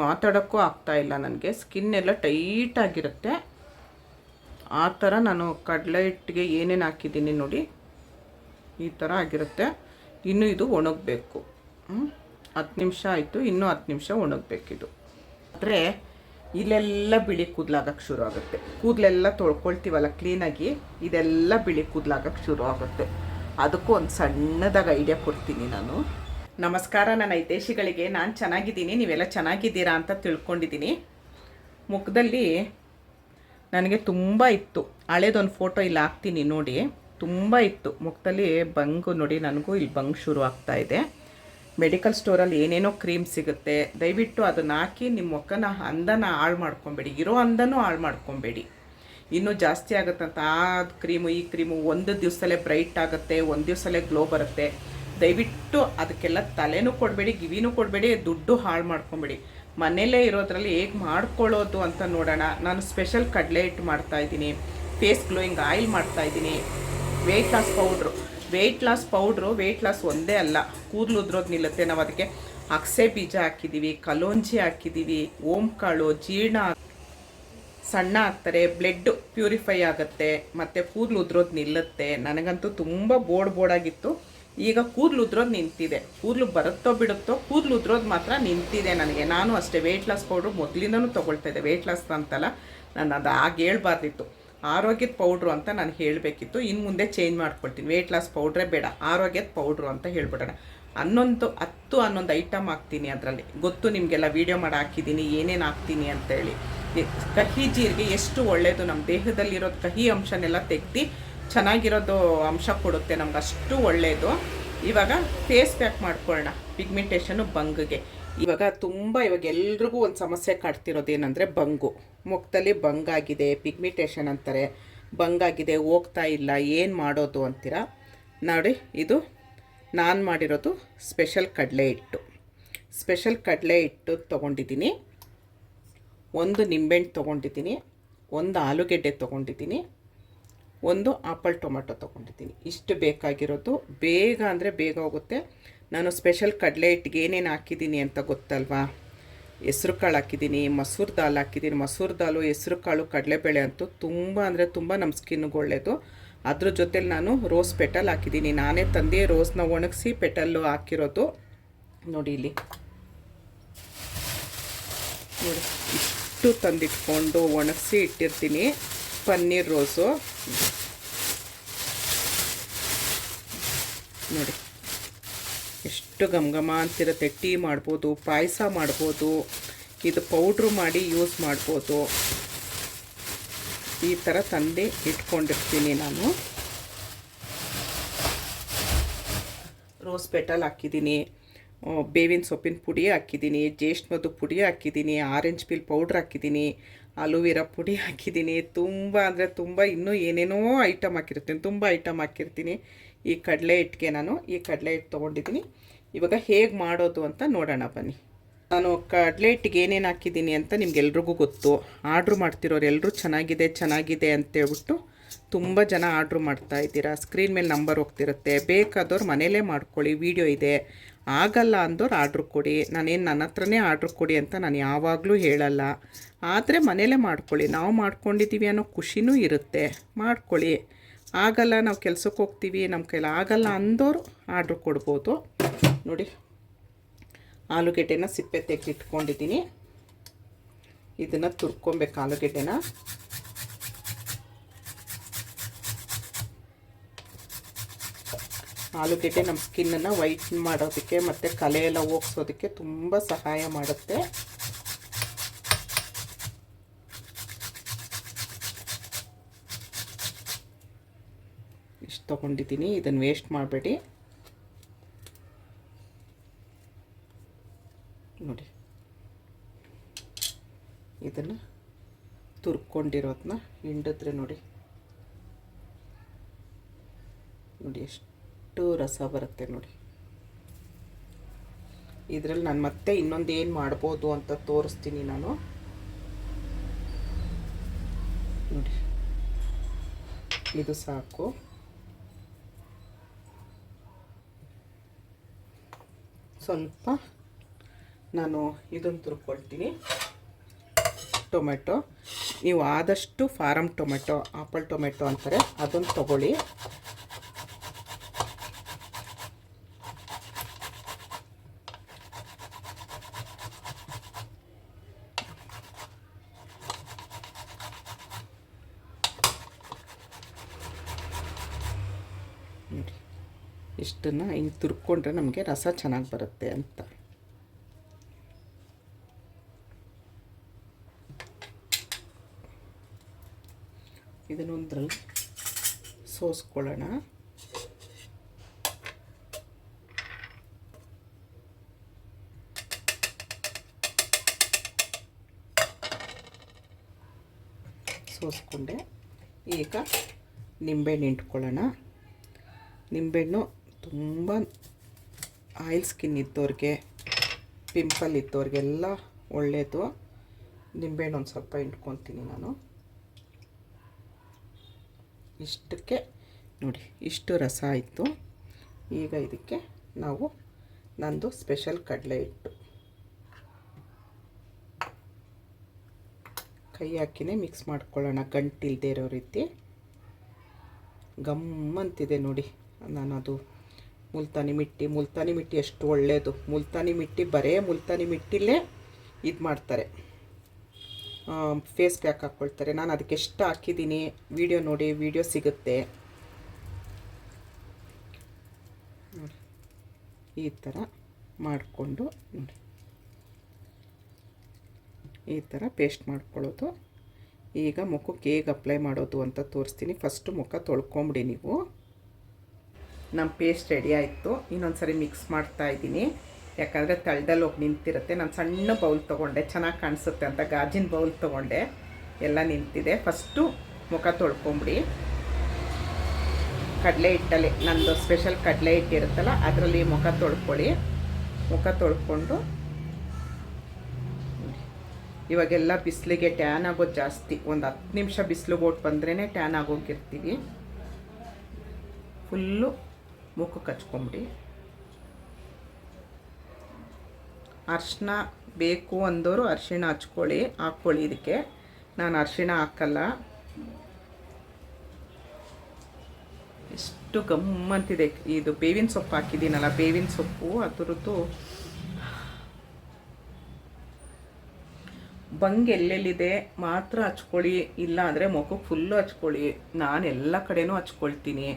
ಮಾತಾಡೋಕ್ಕೂ ಆಗ್ತಾಯಿಲ್ಲ ನನಗೆ. ಸ್ಕಿನ್ ಎಲ್ಲ ಟೈಟಾಗಿರುತ್ತೆ ಆ ಥರ ನಾನು ಕಡಲೆ ಹಿಟ್ಟಿಗೆ ಏನೇನು ಹಾಕಿದ್ದೀನಿ ನೋಡಿ. ಈ ಥರ ಆಗಿರುತ್ತೆ. ಇನ್ನು ಇದು ಒಣಗಬೇಕು. ಹತ್ತು ನಿಮಿಷ ಆಯಿತು. ಇನ್ನೂ ಹತ್ತು ನಿಮಿಷ ಒಣಗಬೇಕಿದು ಆದರೆ ಇಲ್ಲೆಲ್ಲ ಬಿಳಿ ಕೂದಲಾಗಕ್ಕೆ ಶುರು ಆಗುತ್ತೆ. ಕೂದಲೆಲ್ಲ ತೊಳ್ಕೊಳ್ತೀವಲ್ಲ ಕ್ಲೀನಾಗಿ ಇದೆಲ್ಲ ಬಿಳಿ ಕೂದಲಾಗಕ್ಕೆ ಶುರು ಆಗುತ್ತೆ. ಅದಕ್ಕೂ ಒಂದು ಸಣ್ಣದಾಗಿ ಐಡಿಯಾ ಕೊಡ್ತೀನಿ ನಾನು. ನಮಸ್ಕಾರ, ನನ್ನ ಹಿತೇಶಿಗಳಿಗೆ ನಾನು ಚೆನ್ನಾಗಿದ್ದೀನಿ, ನೀವೆಲ್ಲ ಚೆನ್ನಾಗಿದ್ದೀರಾ ಅಂತ ತಿಳ್ಕೊಂಡಿದ್ದೀನಿ. ಮುಖದಲ್ಲಿ ನನಗೆ ತುಂಬ ಇತ್ತು. ಹಳೇದೊಂದು ಫೋಟೋ ಇಲ್ಲಿ ಹಾಕ್ತೀನಿ ನೋಡಿ. ತುಂಬ ಇತ್ತು. ಮುಖದಲ್ಲಿ ಬಂಗು ನೋಡಿ ನನಗೂ ಇಲ್ಲಿ ಬಂಗ್ ಶುರು ಆಗ್ತಾ ಇದೆ. ಮೆಡಿಕಲ್ ಸ್ಟೋರಲ್ಲಿ ಏನೇನೋ ಕ್ರೀಮ್ ಸಿಗುತ್ತೆ. ದಯವಿಟ್ಟು ಅದನ್ನು ಹಾಕಿ ನಿಮ್ಮ ಮುಖನ ಅಂದನ ಹಾಳು ಮಾಡ್ಕೊಬೇಡಿ. ಇರೋ ಅಂದನೂ ಹಾಳು ಮಾಡ್ಕೊಬೇಡಿ. ಇನ್ನೂ ಜಾಸ್ತಿ ಆಗುತ್ತಂತ ಆ ಕ್ರೀಮು, ಈ ಕ್ರೀಮು ಒಂದು ದಿವಸದಲ್ಲೇ ಬ್ರೈಟ್ ಆಗುತ್ತೆ, ಒಂದು ದಿವಸದಲ್ಲೇ ಗ್ಲೋ ಬರುತ್ತೆ. ದಯವಿಟ್ಟು ಅದಕ್ಕೆಲ್ಲ ತಲೆನೂ ಕೊಡಬೇಡಿ ಗಿವಿನೂ ಕೊಡಬೇಡಿ, ದುಡ್ಡು ಹಾಳು ಮಾಡ್ಕೊಬೇಡಿ. ಮನೆಯಲ್ಲೇ ಇರೋದ್ರಲ್ಲಿ ಹೇಗೆ ಮಾಡ್ಕೊಳ್ಳೋದು ಅಂತ ನೋಡೋಣ. ನಾನು ಸ್ಪೆಷಲ್ ಕಡಲೆ ಹಿಟ್ಟು ಮಾಡ್ತಾಯಿದ್ದೀನಿ ಫೇಸ್ ಗ್ಲೋಯಿಂಗ್ ಆಯಿಲ್ ಮಾಡ್ತಾ ಇದ್ದೀನಿ. Weight loss powder. Weight loss powder, weight loss ಒಂದೇ ಅಲ್ಲ, ಕೂದಲು ಉದ್ರೋದು ನಿಲ್ಲುತ್ತೆ. ನಾವು ಅದಕ್ಕೆ ಅಕ್ಸೆ ಬೀಜ ಹಾಕಿದ್ದೀವಿ ಕಲೋಂಜಿ ಹಾಕಿದ್ದೀವಿ ಓಂ ಕಾಳು ಜೀರ್ಣ ಸಣ್ಣ ಆಗ್ತಾರೆ, ಬ್ಲಡ್ ಪ್ಯೂರಿಫೈ ಆಗುತ್ತೆ, ಮತ್ತು ಕೂದಲು ಉದ್ರೋದು ನಿಲ್ಲುತ್ತೆ. ನನಗಂತೂ ತುಂಬ ಬೋರ್ಡ್ ಬೋರ್ಡಾಗಿತ್ತು. ಈಗ ಕೂದಲು ಉದ್ರೋದು ನಿಂತಿದೆ. ಕೂದಲು ಬರುತ್ತೋ ಬಿಡುತ್ತೋ ಕೂದಲು ಉದ್ರೋದು ಮಾತ್ರ ನಿಂತಿದೆ ನನಗೆ. ನಾನು ಅಷ್ಟೇ ವೆಯ್ಟ್ ಲಾಸ್ ಪೌಡ್ರು ಮೊದಲಿಂದನೂ ತೊಗೊಳ್ತಾ ಇದ್ದೆ. ವೆಯ್ಟ್ ಲಾಸ್ ಅಂತಲ್ಲ, ನಾನು ಅದು ಆಗ ಹೇಳ್ಬಾರ್ದಿತ್ತು. ಆರೋಗ್ಯದ ಪೌಡ್ರು ಅಂತ ನಾನು ಹೇಳಬೇಕಿತ್ತು. ಇನ್ನು ಮುಂದೆ ಚೇಂಜ್ ಮಾಡ್ಕೊಳ್ತೀನಿ. ವೆಯ್ಟ್ ಲಾಸ್ ಪೌಡ್ರೇ ಬೇಡ. ಆರೋಗ್ಯದ ಪೌಡ್ರು ಅಂತ ಹೇಳ್ಬಿಡೋಣ. ಹನ್ನೊಂದು, ಹತ್ತು, ಹನ್ನೊಂದು ಐಟಮ್ ಹಾಕ್ತೀನಿ ಅದರಲ್ಲಿ. ಗೊತ್ತು ನಿಮಗೆಲ್ಲ ವೀಡಿಯೋ ಮಾಡಿ ಹಾಕಿದ್ದೀನಿ, ಏನೇನು ಹಾಕ್ತೀನಿ ಅಂತೇಳಿ. ಕಹಿ ಜೀರಿಗೆ ಎಷ್ಟು ಒಳ್ಳೆಯದು ನಮ್ಮ ದೇಹದಲ್ಲಿರೋದು ಕಹಿ ಅಂಶನೆಲ್ಲ ತೆಗ್ದು ಚೆನ್ನಾಗಿರೋದು ಅಂಶ ಕೊಡುತ್ತೆ ನಮ್ಗೆ ಅಷ್ಟು ಒಳ್ಳೆಯದು ಇವಾಗ ಫೇಸ್ ಪ್ಯಾಕ್ ಮಾಡ್ಕೊಳ್ಳೋಣ ಪಿಗ್ಮೆಂಟೇಷನು ಬಂಗ್ಗೆ. ಇವಾಗ ತುಂಬ ಇವಾಗ ಎಲ್ರಿಗೂ ಒಂದು ಸಮಸ್ಯೆ ಕಾಡ್ತಿರೋದೇನೆಂದರೆ ಬಂಗು. ಮುಖದಲ್ಲಿ ಬಂಗಾಗಿದೆ ಪಿಗ್ಮೆಂಟೇಷನ್ ಅಂತಾರೆ, ಬಂಗಾಗಿದೆ, ಹೋಗ್ತಾ ಇಲ್ಲ, ಏನು ಮಾಡೋದು ಅಂತೀರ? ನೋಡಿ, ಇದು ನಾನು ಮಾಡಿರೋದು ಸ್ಪೆಷಲ್ ಕಡಲೆ ಹಿಟ್ಟು. ಸ್ಪೆಷಲ್ ಕಡಲೆ ಹಿಟ್ಟು ತೊಗೊಂಡಿದ್ದೀನಿ. ಒಂದು ನಿಂಬೆಹಣ್ಣು ತೊಗೊಂಡಿದ್ದೀನಿ, ಒಂದು ಆಲೂಗೆಡ್ಡೆ ತೊಗೊಂಡಿದ್ದೀನಿ. ಒಂದು ಆಪಲ್ ಟೊಮೆಟೊ ತೊಗೊಂಡಿದ್ದೀನಿ. ಇಷ್ಟು ಬೇಕಾಗಿರೋದು. ಬೇಗ ಅಂದರೆ ಬೇಗ ಹೋಗುತ್ತೆ. ನಾನು ಸ್ಪೆಷಲ್ ಕಡಲೆ ಹಿಟ್ಟಿಗೆ ಏನೇನು ಹಾಕಿದ್ದೀನಿ ಅಂತ ಗೊತ್ತಲ್ವಾ? ಹೆಸ್ರು ಕಾಳು ಹಾಕಿದ್ದೀನಿ, ಮಸೂರು ದಾಲ್ ಹಾಕಿದ್ದೀನಿ. ಮಸೂರು ದಾಲು, ಹೆಸ್ರು ಕಾಳು, ಕಡಲೆಬೇಳೆ ಅಂತೂ ತುಂಬ ಅಂದರೆ ತುಂಬ ನಮ್ಮ ಸ್ಕಿನ್ಗೆ ಒಳ್ಳೆಯದು ಅದ್ರ ಜೊತೆಲಿ ನಾನು ರೋಸ್ ಪೆಟಲ್ ಹಾಕಿದ್ದೀನಿ. ನಾನೇ ತಂದೆ ರೋಸ್ನ ಒಣಗಿಸಿ ಪೆಟಲ್ಲು ಹಾಕಿರೋದು. ನೋಡಿ ಇಲ್ಲಿ. ನೋಡಿ, ಇಷ್ಟು ತಂದಿಟ್ಕೊಂಡು ಒಣಗಿಸಿ ಇಟ್ಟಿರ್ತೀನಿ. ಪನ್ನೀರ್ ರೋಸು. ನೋಡಿ. ಎಷ್ಟು ಘಮ ಘಮ ಅಂತಿರುತ್ತೆ. ಟೀ ಮಾಡ್ಬೋದು, ಪಾಯಸ ಮಾಡ್ಬೋದು, ಇದು ಪೌಡ್ರು ಮಾಡಿ ಯೂಸ್ ಮಾಡ್ಬೋದು. ಈ ಥರ ತಂದು ಇಟ್ಕೊಂಡಿರ್ತೀನಿ ನಾನು. ರೋಸ್ ಪೆಟಲ್ ಹಾಕಿದ್ದೀನಿ. ಬೇವಿನ ಸೊಪ್ಪಿನ ಪುಡಿ ಹಾಕಿದ್ದೀನಿ. ಜೇಷ್ಠ ಮದ್ದು ಪುಡಿ ಹಾಕಿದ್ದೀನಿ. ಆರೆಂಜ್ ಪೀಲ್ ಪೌಡ್ರ್ ಹಾಕಿದ್ದೀನಿ. ಅಲೋವೆರಾ ಪುಡಿ ಹಾಕಿದ್ದೀನಿ. ತುಂಬ ಅಂದರೆ ತುಂಬ ಇನ್ನೂ ಏನೇನೋ ಐಟಮ್ ಹಾಕಿರ್ತೀನಿ. ತುಂಬ ಐಟಮ್ ಹಾಕಿರ್ತೀನಿ. ಈ ಕಡಲೆ ಹಿಟ್ಟಿಗೆ ನಾನು ಈ ಕಡಲೆ ಹಿಟ್ಟು ತೊಗೊಂಡಿದ್ದೀನಿ. ಇವಾಗ ಹೇಗೆ ಮಾಡೋದು ಅಂತ ನೋಡೋಣ ಬನ್ನಿ. ನಾನು ಕಡಲೆ ಹಿಟ್ಟಿಗೆ ಏನೇನು ಹಾಕಿದ್ದೀನಿ ಅಂತ ನಿಮ್ಗೆಲ್ರಿಗೂ ಗೊತ್ತು. ಆರ್ಡ್ರ್ ಮಾಡ್ತಿರೋರು ಎಲ್ಲರೂ ಚೆನ್ನಾಗಿದೆ ಚೆನ್ನಾಗಿದೆ ಅಂತೇಳ್ಬಿಟ್ಟು ತುಂಬ ಜನ ಆರ್ಡ್ರ್ ಮಾಡ್ತಾ ಇದ್ದೀರಾ. ಸ್ಕ್ರೀನ್ ಮೇಲೆ ನಂಬರ್ ಹೋಗ್ತಿರುತ್ತೆ. ಬೇಕಾದವ್ರು ಮನೇಲೇ ಮಾಡ್ಕೊಳ್ಳಿ. ವಿಡಿಯೋ ಇದೆ. ಆಗಲ್ಲ ಅಂದವ್ರು ಆರ್ಡ್ರ್ ಕೊಡಿ. ನಾನೇನು ನನ್ನ ಹತ್ರನೇ ಆರ್ಡ್ರ್ ಕೊಡಿ ಅಂತ ನಾನು ಯಾವಾಗಲೂ ಹೇಳಲ್ಲ. ಆದರೆ ಮನೇಲೇ ಮಾಡ್ಕೊಳ್ಳಿ. ನಾವು ಮಾಡ್ಕೊಂಡಿದ್ದೀವಿ ಅನ್ನೋ ಖುಷಿನೂ ಇರುತ್ತೆ. ಮಾಡ್ಕೊಳ್ಳಿ. ಆಗಲ್ಲ, ನಾವು ಕೆಲಸಕ್ಕೆ ಹೋಗ್ತೀವಿ ನಮ್ಮ ಕೈಲಿ ಆಗಲ್ಲ ಅಂದೋರು ಆರ್ಡ್ರ್ ಕೊಡ್ಬೋದು. ನೋಡಿ, ಆಲೂಗೆಡ್ಡೆನ ಸಿಪ್ಪೆ ತೆಗೆದಿಟ್ಕೊಂಡಿದ್ದೀನಿ ಇದನ್ನು ತುರ್ಕೊಬೇಕು ಆಲೂಗೆಡ್ಡೆನ. ಆಲೂಗೆಡ್ಡೆ ನಮ್ಮ ಸ್ಕಿನ್ನನ್ನು ವೈಟ್ ಮಾಡೋದಕ್ಕೆ ಮತ್ತು ಕಲೆ ಎಲ್ಲ ಹೋಗ್ಸೋದಕ್ಕೆ ತುಂಬ ಸಹಾಯ ಮಾಡುತ್ತೆ. ಇಷ್ಟು ತೊಗೊಂಡಿದ್ದೀನಿ, ಇದನ್ನು ವೇಸ್ಟ್ ಮಾಡಬೇಡಿ. ನೋಡಿ. ಇದನ್ನು ತುರ್ಕೊಂಡಿರೋದನ್ನ ಹಿಂಡಿದ್ರೆ ನೋಡಿ. ನೋಡಿ ಎಷ್ಟು ರಸ ಬರುತ್ತೆ ನೋಡಿ. ಇದರಲ್ಲಿ ನಾನು ಮತ್ತೆ ಇನ್ನೊಂದು ಏನು ಮಾಡ್ಬೋದು ಅಂತ ತೋರಿಸ್ತೀನಿ ನಾನು. ನೋಡಿ. ಇದು ಸಾಕು. ಸ್ವಲ್ಪ ನಾನು ಇದನ್ನು ತುರ್ಕೊಳ್ತೀನಿ. ಟೊಮೆಟೊ. ನೀವು ಆದಷ್ಟು ಫಾರಮ್ ಟೊಮೆಟೊ, ಆಪಲ್ ಟೊಮೆಟೊ ಅಂತಾರೆ ಅದನ್ನು ತಗೊಳ್ಳಿ ನೋಡಿ ಇಷ್ಟನ್ನು ಹಿಂಗೆ ತುರ್ಕೊಂಡ್ರೆ ನಮಗೆ ರಸ ಚೆನ್ನಾಗಿ ಬರುತ್ತೆ ಅಂತ. ಇದನ್ನೊಂದ್ರಲ್ಲಿ ಸೋಸ್ಕೊಳ್ಳೋಣ. ಸೋಸ್ಕೊಂಡೆ. ಈಗ ನಿಂಬೆಹಣ್ಣು ಇಟ್ಕೊಳ್ಳೋಣ. ನಿಂಬೆಹಣ್ಣು ತುಂಬ ಆಯಿಲ್ ಸ್ಕಿನ್ ಇದ್ದವ್ರಿಗೆ ಪಿಂಪಲ್ ಇದ್ದವ್ರಿಗೆಲ್ಲ ಒಳ್ಳೆಯದು ನಿಂಬೆಹಣ್ಣು ಒಂದು ಸ್ವಲ್ಪ ಇಟ್ಕೊತೀನಿ ನಾನು. ಇಷ್ಟಕ್ಕೆ, ನೋಡಿ, ಇಷ್ಟು ರಸ ಆಯಿತು. ಈಗ ಇದಕ್ಕೆ ನಾವು ನಂದು ಸ್ಪೆಷಲ್ ಕಡಲೆ ಹಿಟ್ಟು. ಕೈ ಹಾಕಿನೇ ಮಿಕ್ಸ್ ಮಾಡ್ಕೊಳ್ಳೋಣ, ಗಂಟಿಲ್ದೇ ಇರೋ ರೀತಿ. ಗಮ್ಮಂತಿದೆ ನೋಡಿ ನಾನು ಅದು ಮುಲ್ತಾನಿ ಮಿಟ್ಟಿ ಮುಲ್ತಾನಿ ಮಿಟ್ಟಿ ಎಷ್ಟು ಒಳ್ಳೆಯದು ಮುಲ್ತಾನಿ ಮಿಟ್ಟಿ ಬರೇ ಮುಲ್ತಾನಿ ಮಿಟ್ಟಿಲೇ ಇದು ಮಾಡ್ತಾರೆ. ಫೇಸ್ ಪ್ಯಾಕ್ ಹಾಕ್ಕೊಳ್ತಾರೆ ನಾನು ಅದಕ್ಕೆ ಎಷ್ಟು ಹಾಕಿದ್ದೀನಿ ವಿಡಿಯೋ ನೋಡಿ ವಿಡಿಯೋ ಸಿಗುತ್ತೆ. ಈ ಥರ ಮಾಡಿಕೊಂಡು ನೋಡಿ. ಈ ಥರ ಪೇಸ್ಟ್ ಮಾಡ್ಕೊಳ್ಳೋದು. ಈಗ ಮುಖಕ್ಕೆ ಹೇಗೆ ಅಪ್ಲೈ ಮಾಡೋದು ಅಂತ ತೋರಿಸ್ತೀನಿ. ಫಸ್ಟು ಮುಖ ತೊಳ್ಕೊಂಬಿಡಿ ನೀವು. ನಮ್ಮ ಪೇಸ್ಟ್ ರೆಡಿ ಆಯಿತು. ಇನ್ನೊಂದು ಸರಿ ಮಿಕ್ಸ್ ಮಾಡ್ತಾ ಇದ್ದೀನಿ. ಯಾಕಂದರೆ ತಳ್ಳದಲ್ಲಿ ಹೋಗಿ ನಿಂತಿರುತ್ತೆ. ನಾನು ಸಣ್ಣ ಬೌಲ್ ತೊಗೊಂಡೆ. ಚೆನ್ನಾಗಿ ಕಾಣಿಸುತ್ತೆ ಅಂತ ಗಾಜಿನ ಬೌಲ್ ತೊಗೊಂಡೆ. ಎಲ್ಲ ನಿಂತಿದೆ. ಫಸ್ಟು ಮುಖ ತೊಳ್ಕೊಂಬಿಡಿ. ಕಡಲೆ ಹಿಟ್ಟಲ್ಲಿ, ನಂದು ಸ್ಪೆಷಲ್ ಕಡಲೆ ಹಿಟ್ಟಿರುತ್ತಲ್ಲ ಅದರಲ್ಲಿ ಮುಖ ತೊಳ್ಕೊಳ್ಳಿ. ಮುಖ ತೊಳ್ಕೊಂಡು ಇವಾಗೆಲ್ಲ ಬಿಸಿಲಿಗೆ ಟ್ಯಾನ್ ಆಗೋದು ಜಾಸ್ತಿ. ಒಂದು ಹತ್ತು ನಿಮಿಷ ಬಿಸಿಲು ಬೋಟ್ ಬಂದ್ರೇ ಟ್ಯಾನ್ ಆಗೋಗಿರ್ತೀವಿ. ಫುಲ್ಲು ಮುಖಕ್ಕೆ ಹಚ್ಕೊಂಬಿಡಿ ಅರ್ಶಿನ ಬೇಕು ಅಂದವರು ಅರಿಶಿಣ ಹಚ್ಕೊಳ್ಳಿ, ಹಾಕ್ಕೊಳ್ಳಿ ಇದಕ್ಕೆ. ನಾನು ಅರಿಶಿಣ ಹಾಕಲ್ಲ. ಎಷ್ಟು ಗಮ್ಮಂತಿದೆ ಇದು ಬೇವಿನ ಸೊಪ್ಪು ಹಾಕಿದ್ದೀನಲ್ಲ, ಬೇವಿನ ಸೊಪ್ಪು, ಅದರದ್ದು ಬಂಗ್ ಎಲ್ಲೆಲ್ಲಿದೆ ಮಾತ್ರ ಹಚ್ಕೊಳ್ಳಿ ಇಲ್ಲ ಅಂದರೆ ಮುಖಕ್ಕೆ ಫುಲ್ಲು ಹಚ್ಕೊಳ್ಳಿ. ನಾನು ಎಲ್ಲ ಕಡೆನೂ ಹಚ್ಕೊಳ್ತೀನಿ.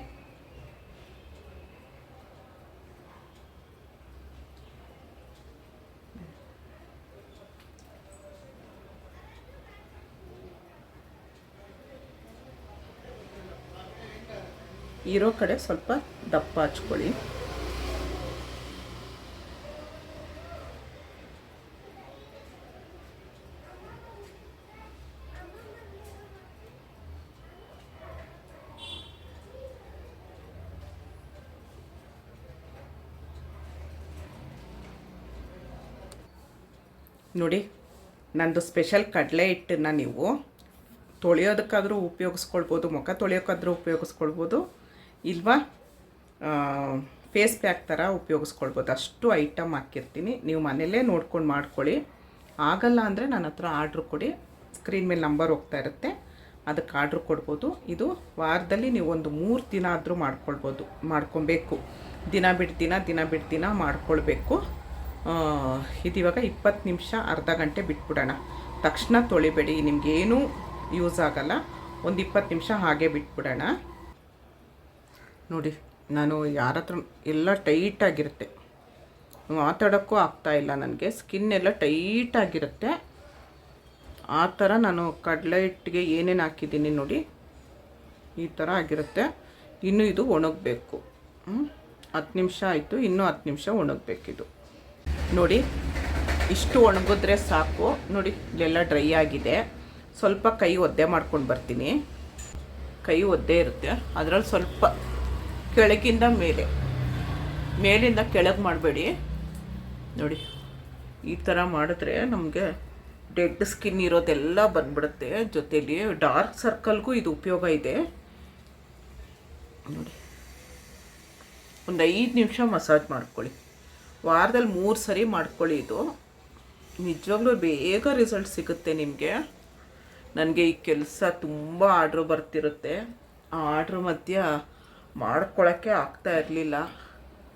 ಇರೋ ಕಡೆ ಸ್ವಲ್ಪ ದಪ್ಪ ಹಚ್ಕೊಳ್ಳಿ. ನೋಡಿ, ನಂದು ಸ್ಪೆಷಲ್ ಕಡಲೆ ಹಿಟ್ಟನ್ನು ನೀವು ತೊಳೆಯೋದಕ್ಕಾದರೂ ಉಪಯೋಗಿಸ್ಕೊಳ್ಬೋದು, ಮುಖ ತೊಳೆಯೋಕ್ಕಾದರೂ ಉಪಯೋಗಿಸ್ಕೊಳ್ಬೋದು. ಇಲ್ವಾ? ಫೇಸ್ ಪ್ಯಾಕ್ ಥರ ಉಪಯೋಗಿಸ್ಕೊಳ್ಬೋದು. ಅಷ್ಟು ಐಟಮ್ ಹಾಕಿರ್ತೀನಿ. ನೀವು ಮನೆಯಲ್ಲೇ ನೋಡ್ಕೊಂಡು ಮಾಡ್ಕೊಳ್ಳಿ. ಆಗಲ್ಲ ಅಂದರೆ ನನ್ನ ಹತ್ರ ಆರ್ಡ್ರ್ ಕೊಡಿ. ಸ್ಕ್ರೀನ್ ಮೇಲೆ ನಂಬರ್ ಹೋಗ್ತಾ ಇರುತ್ತೆ. ಅದಕ್ಕೆ ಆರ್ಡ್ರ್ ಕೊಡ್ಬೋದು. ಇದು ವಾರದಲ್ಲಿ ನೀವು ಒಂದು ಮೂರು ದಿನ ಆದರೂ ಮಾಡ್ಕೊಳ್ಬೋದು. ಮಾಡ್ಕೊಬೇಕು. ದಿನ ಬಿಟ್ಟು ದಿನ ದಿನ ಬಿಟ್ಟು ದಿನ ಮಾಡ್ಕೊಳ್ಬೇಕು. ಇದಿವಾಗ ಇಪ್ಪತ್ತು ನಿಮಿಷ ಅರ್ಧ ಗಂಟೆ ಬಿಟ್ಬಿಡೋಣ. ತಕ್ಷಣ ತೊಳಿಬೇಡಿ. ನಿಮಗೇನೂ ಯೂಸ್ ಆಗಲ್ಲ. ಒಂದು ಇಪ್ಪತ್ತು ನಿಮಿಷ ಹಾಗೆ ಬಿಟ್ಬಿಡೋಣ. ನೋಡಿ, ನಾನು ಯಾರ ಹತ್ರ ಎಲ್ಲ ಟೈಟಾಗಿರುತ್ತೆ ಮಾತಾಡೋಕ್ಕೂ ಆಗ್ತಾಯಿಲ್ಲ ನನಗೆ. ಸ್ಕಿನ್ ಎಲ್ಲ ಟೈಟಾಗಿರುತ್ತೆ ಆ ಥರ ನಾನು ಕಡಲೆ ಹಿಟ್ಟಿಗೆ ಏನೇನು ಹಾಕಿದ್ದೀನಿ ನೋಡಿ, ಈ ಥರ ಆಗಿರುತ್ತೆ. ಇನ್ನು ಇದು ಒಣಗಬೇಕು. ಹತ್ತು ನಿಮಿಷ ಆಯಿತು, ಇನ್ನೂ ಹತ್ತು ನಿಮಿಷ ಒಣಗಬೇಕಿದು. ನೋಡಿ, ಇಷ್ಟು ಒಣಗಿದ್ರೆ ಸಾಕು. ನೋಡಿ, ಇಲ್ಲೆಲ್ಲ ಡ್ರೈ ಆಗಿದೆ. ಸ್ವಲ್ಪ ಕೈ ಒದ್ದೆ ಮಾಡ್ಕೊಂಡು ಬರ್ತೀನಿ. ಕೈ ಒದ್ದೆ ಇರುತ್ತೆ. ಅದರಲ್ಲಿ ಸ್ವಲ್ಪ ಕೆಳಗಿಂದ ಮೇಲೆ. ಮೇಲಿಂದ ಕೆಳಗೆ ಮಾಡಬೇಡಿ. ನೋಡಿ, ಈ ಥರ ಮಾಡಿದ್ರೆ ನಮಗೆ ಡೆಡ್ ಸ್ಕಿನ್ ಇರೋದೆಲ್ಲ ಬಂದ್ಬಿಡುತ್ತೆ. ಜೊತೆಲಿ ಡಾರ್ಕ್ ಸರ್ಕಲ್ಗೂ ಇದು ಉಪಯೋಗ ಇದೆ. ನೋಡಿ, ಒಂದು ಐದು ನಿಮಿಷ ಮಸಾಜ್ ಮಾಡ್ಕೊಳ್ಳಿ. ವಾರದಲ್ಲಿ ಮೂರು ಸರಿ ಮಾಡ್ಕೊಳ್ಳಿ ಇದು. ನಿಜವಾಗ್ಲೂ ಬೇಗ ರಿಸಲ್ಟ್ ಸಿಗುತ್ತೆ ನಿಮಗೆ. ನನಗೆ ಈ ಕೆಲಸ ತುಂಬ ಆರ್ಡ್ರ್ ಬರ್ತಿರುತ್ತೆ. ಆ ಆರ್ಡ್ರ್ ಮಧ್ಯ ಮಾಡ್ಕೊಳ್ಳೋಕ್ಕೆ ಆಗ್ತಾ ಇರಲಿಲ್ಲ.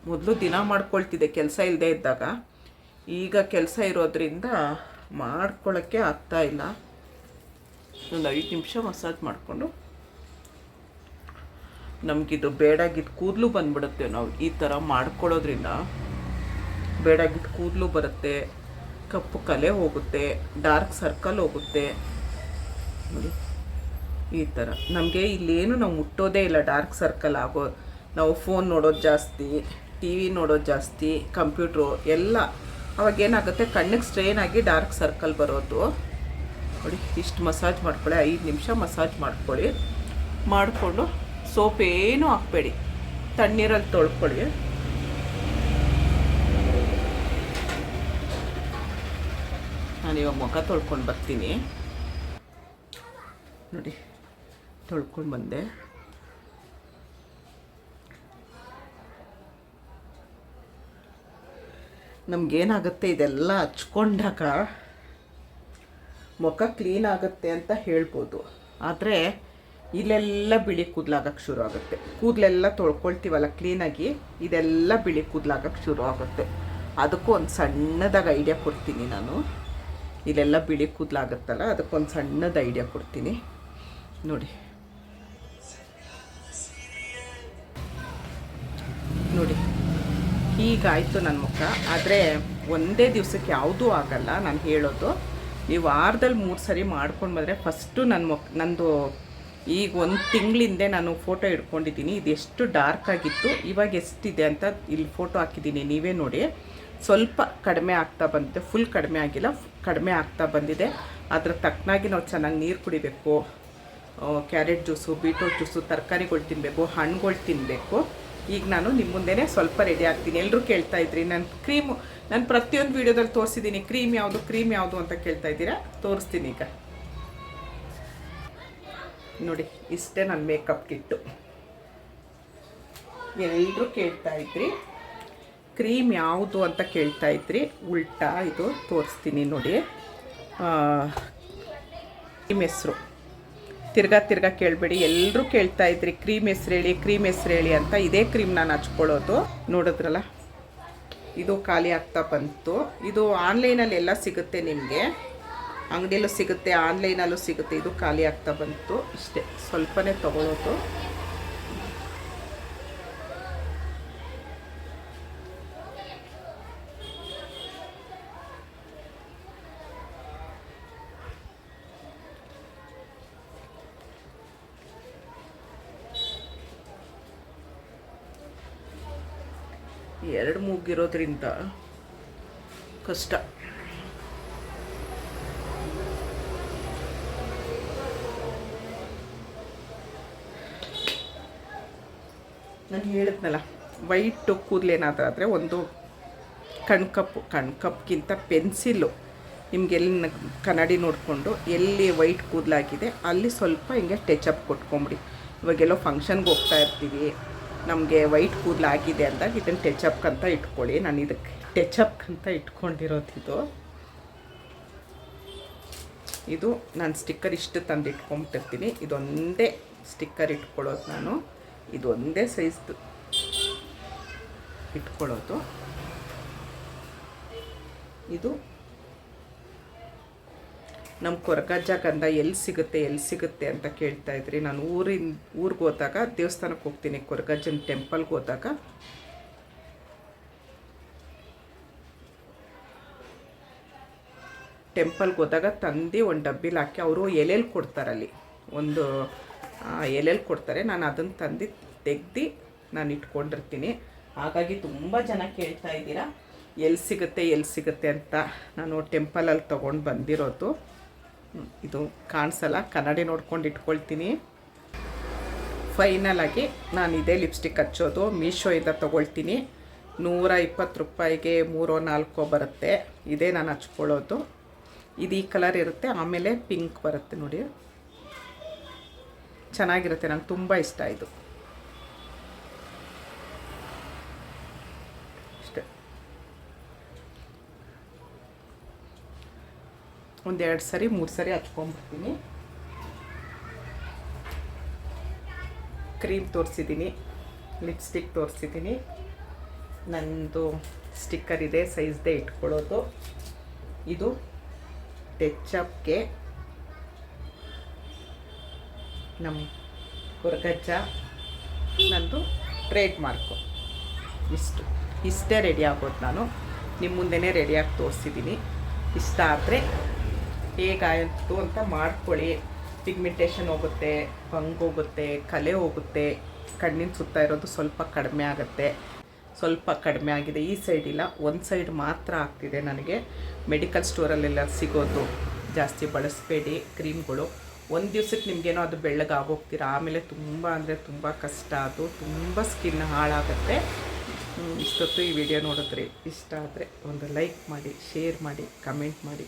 ಮೊದಲು ದಿನ ಮಾಡ್ಕೊಳ್ತಿದ್ದೆ, ಕೆಲಸ ಇಲ್ಲದೆ ಇದ್ದಾಗ. ಈಗ ಕೆಲಸ ಇರೋದ್ರಿಂದ ಮಾಡ್ಕೊಳ್ಳೋಕ್ಕೆ ಇಲ್ಲ. ಒಂದು ಐದು ನಿಮಿಷ ಮಸಾಜ್ ಮಾಡಿಕೊಂಡು. ನಮಗಿದು ಬೇಡಾಗಿದ್ದು ಕೂದಲು ಬಂದ್ಬಿಡುತ್ತೆ ನಾವು ಈ ಥರ ಮಾಡ್ಕೊಳ್ಳೋದ್ರಿಂದ ಬೇಡಾಗಿದ್ದು ಕೂದಲು ಬರುತ್ತೆ, ಕಪ್ಪು ಕಲೆ ಹೋಗುತ್ತೆ, ಡಾರ್ಕ್ ಸರ್ಕಲ್ ಹೋಗುತ್ತೆ. ನೋಡಿ. ಈ ಥರ. ನಮಗೆ ಇಲ್ಲೇನು ನಾವು ಮುಟ್ಟೋದೇ ಇಲ್ಲ ಡಾರ್ಕ್ ಸರ್ಕಲ್ ಆಗೋ, ನಾವು ಫೋನ್ ನೋಡೋದು ಜಾಸ್ತಿ ಟಿ ವಿ ನೋಡೋದು ಜಾಸ್ತಿ, ಕಂಪ್ಯೂಟ್ರು ಎಲ್ಲ. ಅವಾಗ ಏನಾಗುತ್ತೆ, ಕಣ್ಣಿಗೆ ಸ್ಟ್ರೈನ್ ಆಗಿ ಡಾರ್ಕ್ ಸರ್ಕಲ್ ಬರೋದು. ನೋಡಿ, ಇಷ್ಟು ಮಸಾಜ್ ಮಾಡ್ಕೊಳ್ಳಿ, ಐದು ನಿಮಿಷ ಮಸಾಜ್ ಮಾಡ್ಕೊಳ್ಳಿ. ಮಾಡಿಕೊಂಡು ಸೋಪ್ ಏನೂ ಹಾಕ್ಬೇಡಿ. ತಣ್ಣೀರಲ್ಲಿ ತೊಳ್ಕೊಳ್ಳಿ. ನಾನು ಇವಾಗ ಮುಖ ತೊಳ್ಕೊಂಡು ಬರ್ತೀನಿ. ನೋಡಿ. ತೊಳ್ಕೊಂಡು ಬಂದೆ. ನಮಗೇನಾಗುತ್ತೆ ಇದೆಲ್ಲ ಹಚ್ಕೊಂಡಾಗ ಮುಖ ಕ್ಲೀನ್ ಆಗುತ್ತೆ ಅಂತ ಹೇಳ್ಬೋದು. ಆದರೆ ಇಲ್ಲೆಲ್ಲ ಬಿಳಿ ಕೂದಲಾಗಕ್ಕೆ ಶುರು ಆಗುತ್ತೆ. ಕೂದಲೆಲ್ಲ ತೊಳ್ಕೊಳ್ತೀವಲ್ಲ ಕ್ಲೀನಾಗಿ, ಇದೆಲ್ಲ ಬಿಳಿ ಕೂದಲಾಗಕ್ಕೆ ಶುರು ಆಗುತ್ತೆ. ಅದಕ್ಕೂ ಒಂದು ಸಣ್ಣದಾಗಿ ಐಡಿಯಾ ಕೊಡ್ತೀನಿ ನಾನು. ಇಲ್ಲೆಲ್ಲ ಬಿಳಿ ಕೂದಲಾಗುತ್ತಲ್ಲ, ಅದಕ್ಕೊಂದು ಸಣ್ಣದ ಐಡಿಯಾ ಕೊಡ್ತೀನಿ. ನೋಡಿ. ನೋಡಿ. ಹೀಗಾಯಿತು ನನ್ನ ಮುಖ. ಆದರೆ ಒಂದೇ ದಿವಸಕ್ಕೆ ಯಾವುದೂ ಆಗಲ್ಲ ನಾನು ಹೇಳೋದು. ನೀವು ವಾರದಲ್ಲಿ ಮೂರು ಸರಿ ಮಾಡ್ಕೊಂಡು ಬಂದರೆ ಫಸ್ಟು ನನ್ನ ಮುಖ, ನಂದು ಈಗ ಒಂದು ತಿಂಗಳಿಂದೆ ನಾನು ಫೋಟೋ ಇಟ್ಕೊಂಡಿದ್ದೀನಿ ಇದು ಎಷ್ಟು ಡಾರ್ಕ್ ಆಗಿತ್ತು, ಇವಾಗ ಎಷ್ಟಿದೆ ಅಂತ ಇಲ್ಲಿ ಫೋಟೋ ಹಾಕಿದ್ದೀನಿ ನೀವೇ ನೋಡಿ. ಸ್ವಲ್ಪ ಕಡಿಮೆ ಆಗ್ತಾ ಬಂದಿದೆ ಫುಲ್ ಕಡಿಮೆ ಆಗಿಲ್ಲ, ಕಡಿಮೆ ಆಗ್ತಾ ಬಂದಿದೆ. ಅದ್ರ ತಕ್ಕನಾಗಿ ನಾವು ಚೆನ್ನಾಗಿ ನೀರು ಕುಡಿಬೇಕು. ಕ್ಯಾರೆಟ್ ಜ್ಯೂಸು ಬೀಟ್ರೂಟ್ ಜ್ಯೂಸು ತರಕಾರಿಗಳು ತಿನ್ನಬೇಕು ಹಣ್ಣುಗಳು ತಿನ್ನಬೇಕು ಈಗ ನಾನು ನಿಮ್ಮ ಮುಂದೆನೇ ಸ್ವಲ್ಪ ರೆಡಿ ಆಗ್ತೀನಿ. ಎಲ್ಲರೂ ಕೇಳ್ತಾ ಇದ್ರಿ. ನಾನು ಕ್ರೀಮು ನಾನು ಪ್ರತಿಯೊಂದು ವಿಡಿಯೋದಲ್ಲಿ ತೋರಿಸಿದ್ದೀನಿ ಕ್ರೀಮ್ ಯಾವುದು ಕ್ರೀಮ್ ಯಾವುದು ಅಂತ ಕೇಳ್ತಾ ಇದ್ದೀರಾ? ತೋರಿಸ್ತೀನಿ ಈಗ. ನೋಡಿ, ಇಷ್ಟೇ ನನ್ನ ಮೇಕಪ್ ಕಿಟ್ಟು ಎಲ್ಲರೂ ಕೇಳ್ತಾ ಇದ್ರಿ? ಕ್ರೀಮ್ ಯಾವುದು ಅಂತ ಕೇಳ್ತಾ ಇದ್ರಿ? ಉಲ್ಟಾ ಇದು ತೋರಿಸ್ತೀನಿ ನೋಡಿ. ಕ್ರೀಮ್ ಹೆಸರು. ತಿರ್ಗಾ ತಿರ್ಗಾ ಕೇಳಬೇಡಿ. ಎಲ್ಲರೂ ಕೇಳ್ತಾ ಇದ್ರಿ, ಕ್ರೀಮ್ ಹೆಸ್ರು ಹೇಳಿ ಕ್ರೀಮ್ ಹೆಸ್ರು ಹೇಳಿ ಅಂತ ಇದೇ ಕ್ರೀಮ್ ನಾನು ಹಚ್ಕೊಳ್ಳೋದು. ನೋಡಿದ್ರಲ್ಲ? ಇದು ಖಾಲಿ ಆಗ್ತಾ ಬಂತು. ಇದು ಆನ್ಲೈನಲ್ಲಿ ಎಲ್ಲ ಸಿಗುತ್ತೆ ನಿಮಗೆ. ಅಂಗಡಿಯಲ್ಲೂ ಸಿಗುತ್ತೆ, ಆನ್ಲೈನಲ್ಲೂ ಸಿಗುತ್ತೆ. ಇದು ಖಾಲಿ ಆಗ್ತಾ ಬಂತು. ಇಷ್ಟೇ. ಸ್ವಲ್ಪನೇ ತಗೊಳ್ಳೋದು ಎರಡು ಮೂಗಿರೋದ್ರಿಂದ ಕಷ್ಟ. ನಾನು ಹೇಳಿದ್ನಲ್ಲ, ವೈಟು ಕೂದಲೇನಾದ್ರೂ ಆದರೆ ಒಂದು ಕಣ್ಕಪ್ಪು, ಕಣ್ಕಪ್ಗಿಂತ ಪೆನ್ಸಿಲ್ಲು. ನಿಮ್ಗೆ ಎಲ್ಲಿ ಕನ್ನಡಿ ನೋಡಿಕೊಂಡು ಎಲ್ಲಿ ವೈಟ್ ಕೂದಲಾಗಿದೆ, ಅಲ್ಲಿ ಸ್ವಲ್ಪ ಹಿಂಗೆ ಟಚಪ್ ಕೊಟ್ಕೊಂಬಿಡಿ. ಇವಾಗೆಲ್ಲೋ ಫಂಕ್ಷನ್ಗೆ ಹೋಗ್ತಾ ಇರ್ತೀವಿ. ನಮಗೆ ವೈಟ್ ಕೂದಲಾಗಿದೆ ಅಂದಾಗ ಇದನ್ನು ಅಪ್ ಅಂತ ಇಟ್ಕೊಳ್ಳಿ. ನಾನು ಇದಕ್ಕೆ ಟಚಪ್ ಅಂತ ಇಟ್ಕೊಂಡಿರೋದು ಇದು. ಇದು ನಾನು ಸ್ಟಿಕ್ಕರ್ ಇಷ್ಟು ತಂದು ಇಟ್ಕೊಂಬಿಟ್ಟಿರ್ತೀನಿ ಇದೊಂದೇ ಸ್ಟಿಕ್ಕರ್ ಇಟ್ಕೊಳ್ಳೋದು ನಾನು. ಇದೊಂದೇ ಸೈಜ್ದು ಇಟ್ಕೊಳ್ಳೋದು. ಇದು ನಮ್ಮ ಕೊರಗಜ್ಜ ಗಂಧ ಎಲ್ಲಿ ಸಿಗುತ್ತೆ ಎಲ್ಲಿ ಸಿಗುತ್ತೆ ಅಂತ ಕೇಳ್ತಾ ಇದ್ರಿ. ನಾನು ಊರಿನ, ಊರಿಗೆ ಹೋದಾಗ ದೇವಸ್ಥಾನಕ್ಕೆ ಹೋಗ್ತೀನಿ, ಕೊರಗಜ್ಜನ ಟೆಂಪಲ್ಗೆ ಹೋದಾಗ. ಟೆಂಪಲ್ಗೆ ಹೋದಾಗ ತಂದು ಒಂದು ಡಬ್ಬಿಲಿ ಹಾಕಿ ಅವರು ಎಲೆಲಿ ಕೊಡ್ತಾರಲ್ಲಿ ಒಂದು ಎಲೆಲ್ಲಿ ಎಲೆಲಿ ಕೊಡ್ತಾರೆ. ನಾನು ಅದನ್ನು ತಂದು ತೆಗ್ದು ನಾನು ಇಟ್ಕೊಂಡಿರ್ತೀನಿ. ಹಾಗಾಗಿ ತುಂಬ ಜನ ಕೇಳ್ತಾ ಇದ್ದೀರಾ. ಎಲ್ಲಿ ಸಿಗುತ್ತೆ ಎಲ್ಲಿ ಸಿಗುತ್ತೆ ಅಂತ ನಾನು ಟೆಂಪಲಲ್ಲಿ ತೊಗೊಂಡು ಬಂದಿರೋದು. ಇದು ಕಾಣಿಸಲ್ಲ? ಕನ್ನಡಿ ನೋಡ್ಕೊಂಡು ಇಟ್ಕೊಳ್ತೀನಿ. ಫೈನಲ್ ಆಗಿ ನಾನು ಇದೇ ಲಿಪ್ಸ್ಟಿಕ್ ಹಚ್ಚೋದು. ಮೀಶೋಯಿಂದ ತೊಗೊಳ್ತೀನಿ. ನೂರ ಇಪ್ಪತ್ತು ರೂಪಾಯಿಗೆ ಮೂರೋ ನಾಲ್ಕೋ ಬರುತ್ತೆ. ಇದೇ ನಾನು ಹಚ್ಕೊಳ್ಳೋದು. ಇದು ಈ ಕಲರ್ ಇರುತ್ತೆ, ಆಮೇಲೆ ಪಿಂಕ್ ಬರುತ್ತೆ ನೋಡಿ. ಚೆನ್ನಾಗಿರುತ್ತೆ, ನಂಗೆ ತುಂಬ ಇಷ್ಟ ಇದು ಅಷ್ಟೇ ಒಂದೆರಡು ಸರಿ, ಮೂರು ಸರಿ ಹಚ್ಕೊಂಡ್ಬಿಡ್ತೀನಿ. ಕ್ರೀಮ್ ತೋರಿಸಿದ್ದೀನಿ, ಲಿಪ್ಸ್ಟಿಕ್ ತೋರಿಸಿದ್ದೀನಿ. ನನ್ನದು ಸ್ಟಿಕ್ಕರ್ ಇದೆ, ಸೈಜ್ದೇ ಇಟ್ಕೊಳ್ಳೋದು. ಇದು ಟೆಚ್ಚಪ್ಗೆ ನಮ್ಮ ಕೊರಗಜ್ಜ, ನಂದು ಟ್ರೇಡ್ ಮಾರ್ಕು ಇಷ್ಟು. ಇಷ್ಟೇ ರೆಡಿ ಆಗೋದು ನಾನು. ನಿಮ್ಮ ಮುಂದೆನೇ ರೆಡಿಯಾಗಿ ತೋರಿಸಿದ್ದೀನಿ. ಇಷ್ಟ ಆದರೆ ಹೇಗಾಯಿತು ಅಂತ ಮಾಡ್ಕೊಳ್ಳಿ. ಪಿಗ್ಮೆಂಟೇಷನ್ ಹೋಗುತ್ತೆ ಬಂಗ್ ಹೋಗುತ್ತೆ, ಕಲೆ ಹೋಗುತ್ತೆ. ಕಣ್ಣಿನ ಸುತ್ತ ಇರೋದು ಸ್ವಲ್ಪ ಕಡಿಮೆ ಆಗುತ್ತೆ. ಸ್ವಲ್ಪ ಕಡಿಮೆ ಆಗಿದೆ. ಈ ಸೈಡ್ ಇಲ್ಲ. ಒಂದು ಸೈಡ್ ಮಾತ್ರ ಆಗ್ತಿದೆ ನನಗೆ. ಮೆಡಿಕಲ್ ಸ್ಟೋರಲ್ಲೆಲ್ಲ ಸಿಗೋದು ಜಾಸ್ತಿ ಬಳಸಬೇಡಿ ಕ್ರೀಮ್ಗಳು. ಒಂದು ದಿವ್ಸಕ್ಕೆ ನಿಮಗೇನೋ ಅದು ಬೆಳ್ಳಗಾಗೋಗ್ತೀರ? ಆಮೇಲೆ ತುಂಬ ಅಂದರೆ ತುಂಬ ಕಷ್ಟ ಅದು. ತುಂಬ ಸ್ಕಿನ್ ಹಾಳಾಗುತ್ತೆ. ಇಷ್ಟೊತ್ತು ಈ ವಿಡಿಯೋ ನೋಡಿದ್ರಿ ಇಷ್ಟ ಆದರೆ ಒಂದು ಲೈಕ್ ಮಾಡಿ ಶೇರ್ ಮಾಡಿ ಕಮೆಂಟ್ ಮಾಡಿ.